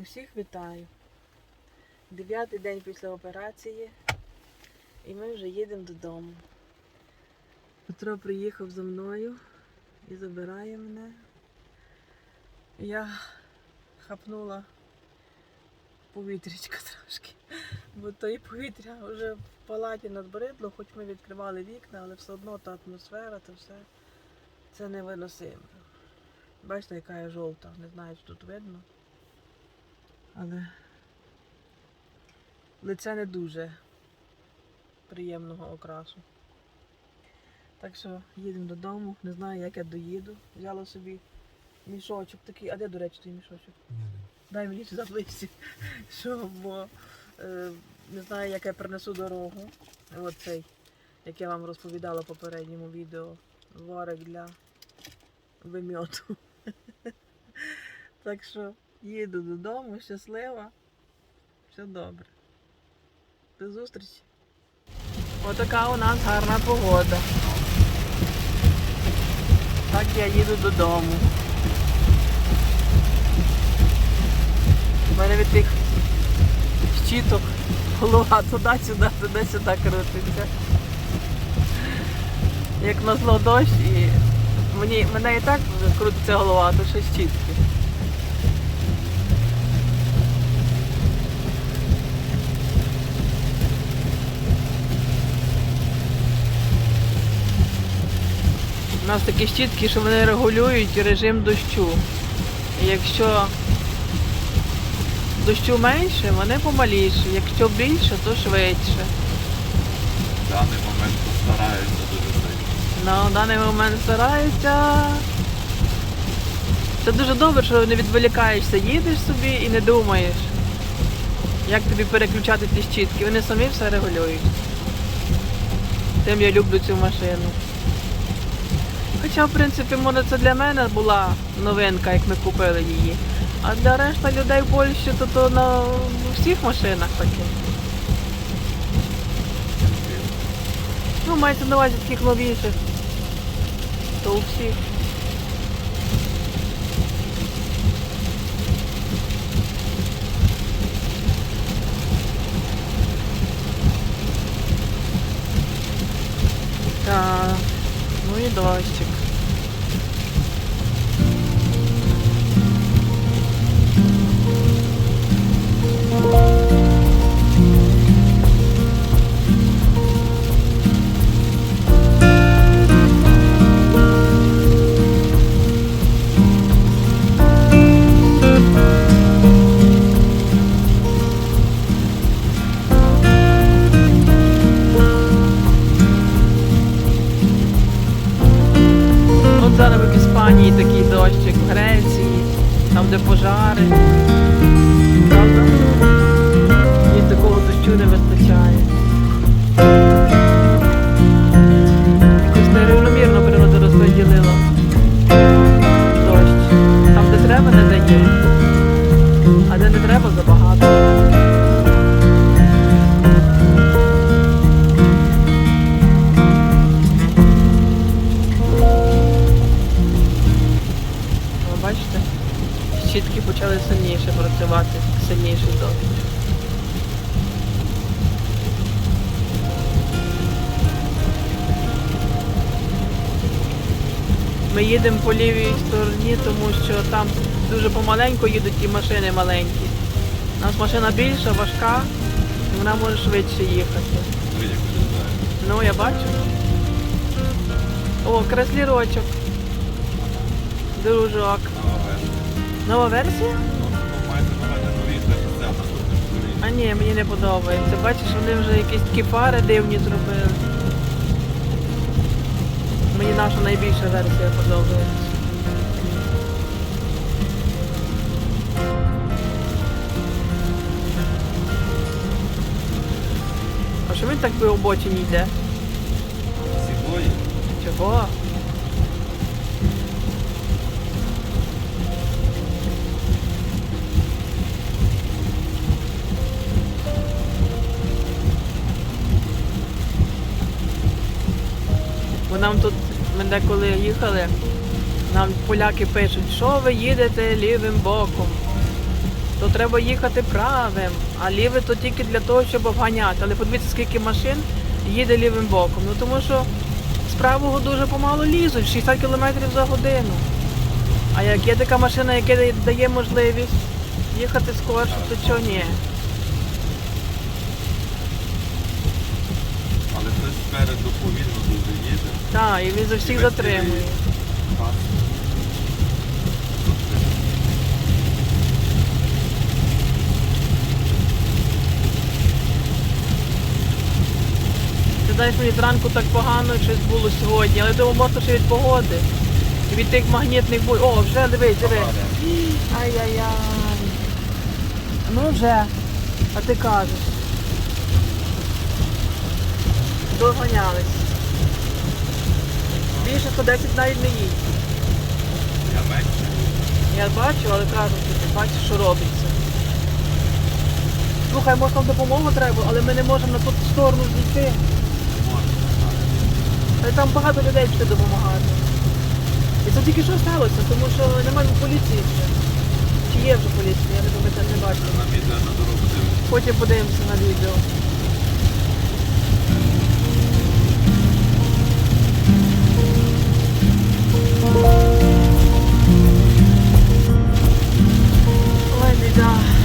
Усіх вітаю. Дев'ятий день після операції і ми вже їдемо додому. Петро приїхав за мною і забирає мене. Я хапнула повітрячка трошки, бо то і повітря вже в палаті надбридло, хоч ми відкривали вікна, але все одно та атмосфера, то все це невиносимо. Бачите, яка я жовта, не знаю, чи тут видно. Але лице не дуже приємного окрасу. Так що їдемо додому, не знаю, як я доїду. Взяла собі мішочок такий. А де, до речі, той мішочок? Дай мені сюди ближче. Що, бо е, не знаю, як я принесу дорогу. Оцей, як я вам розповідала в попередньому відео, варик для вимьоту. Так що їду додому, щаслива. Все добре. До зустрічі. Отака у нас гарна погода. Так я їду додому. У мене від тих щиток голова туди-сюди, туди-сюди крутиться. Як назло дощ і мені, мене і так крутиться голова, то ще щітки. У нас такі щітки, що вони регулюють режим дощу. І якщо дощу менше, вони помаліші. Якщо більше, то швидше. В даний момент постараюся дуже сильно. На даний момент стараються. Це дуже добре, що не відволікаєшся, їдеш собі і не думаєш, як тобі переключати ті щітки. Вони самі все регулюють. Тим я люблю цю машину. Хоча, в принципі, може це для мене була новинка, як ми купили її. А для решта людей в Польщі то, то на всіх машинах таке. Ну, мається на увазі таких новіших. То у всіх. Так, ну і От зараз в Іспанії такий дощик, в Греції, там де пожари. Правда? І такого дощу не вистачає. Сильніший. Ми їдемо по лівій стороні, тому що там дуже помаленьку їдуть ті машини маленькі. У нас машина більша, важка, і вона може швидше їхати. Ну, я бачу. О, креслірочок. Дружок. Нова версія. А ні, мені не подобається. Бачиш, вони вже якісь такі фари дивні зробили. Мені наша найбільша версія подобається. А що він так по обочині йде? Сідлої. Чого? Бо нам тут, ми деколи їхали, нам поляки пишуть, що ви їдете лівим боком. то треба їхати правим, а ліве то тільки для того, щоб обганяти. Але подивіться, скільки машин їде лівим боком. Ну тому що з правого дуже помало лізуть, 60 км за годину. А як є така машина, яка дає- можливість їхати скорше, то чого ні? Але хтось спереду повільно дуже їде. Так, і він за всіх затримує. Пас. Ти знаєш, мені зранку так погано щось було сьогодні, але думаю, може ще від погоди. І від тих магнітних буль. О, вже дивись, дивись. Ай-яй-яй. Ну вже. А ти кажеш. Доганялись. Більше 110 навіть не їдь. Я менше. Я бачу, але кажу, ти бачиш, що робиться. Слухай, може нам допомогу треба, але ми не можемо на ту сторону зійти. Але там багато людей пішли допомагати. І це тільки що сталося, тому що немає поліції ще. Чи є вже поліція, я не пам'ятаю, не бачу. Потім подивимося на відео. Les gars,